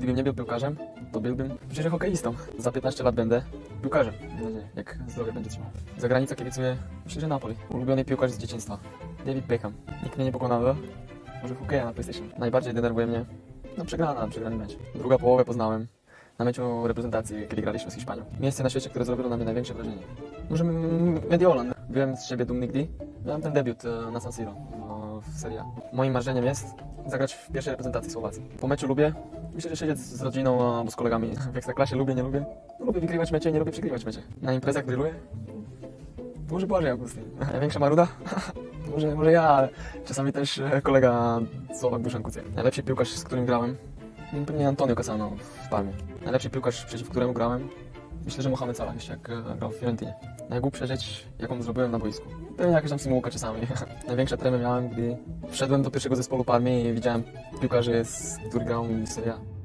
Gdybym nie był piłkarzem, to byłbym przecież hokeistą. Za 15 lat będę piłkarzem, jak zdrowie będzie trzymał. Za granicą kibicuję, myślę, że Napoli. Ulubiony piłkarz z dzieciństwa. David Beckham. Nikt mnie nie pokonał, no. może hokeja na PlayStation. Najbardziej denerwuje mnie, no przegrana, przegrany mecz. Druga połowę poznałem na meczu reprezentacji, kiedy graliśmy z Hiszpanią. Miejsce na świecie, które zrobiło na mnie największe wrażenie. Może Mediolan. Byłem z siebie dumny, gdy miałem ten debiut e, na San Siro w Serie. Moim marzeniem jest zagrać w pierwszej reprezentacji Słowacji. Po meczu lubię, myślę, że siedzieć z rodziną albo z kolegami w Ekstraklasie. Lubię, nie lubię. Lubię wygrywać mecze, nie lubię przegrywać mecze. Na imprezach grilluję. Może Błażej Augustyn. Największa maruda? może, może ja, ale czasami też e, kolega Słowak Duszan. Najlepszy piłkarz, z którym grałem, pewnie Antonio Cassano w Palmie. Najlepszy piłkarz, przeciw któremu grałem, myślę, że Mohamed Salah, jeszcze jak e, grał w Fiorentinie. Najgłupsza rzecz, jaką zrobiłem na boisku. Pewnie jakaś tam simułka czasami. Największe tremy miałem, gdy wszedłem do pierwszego zespołu Palmy i widziałem piłkarzy, z, który grał w Serie.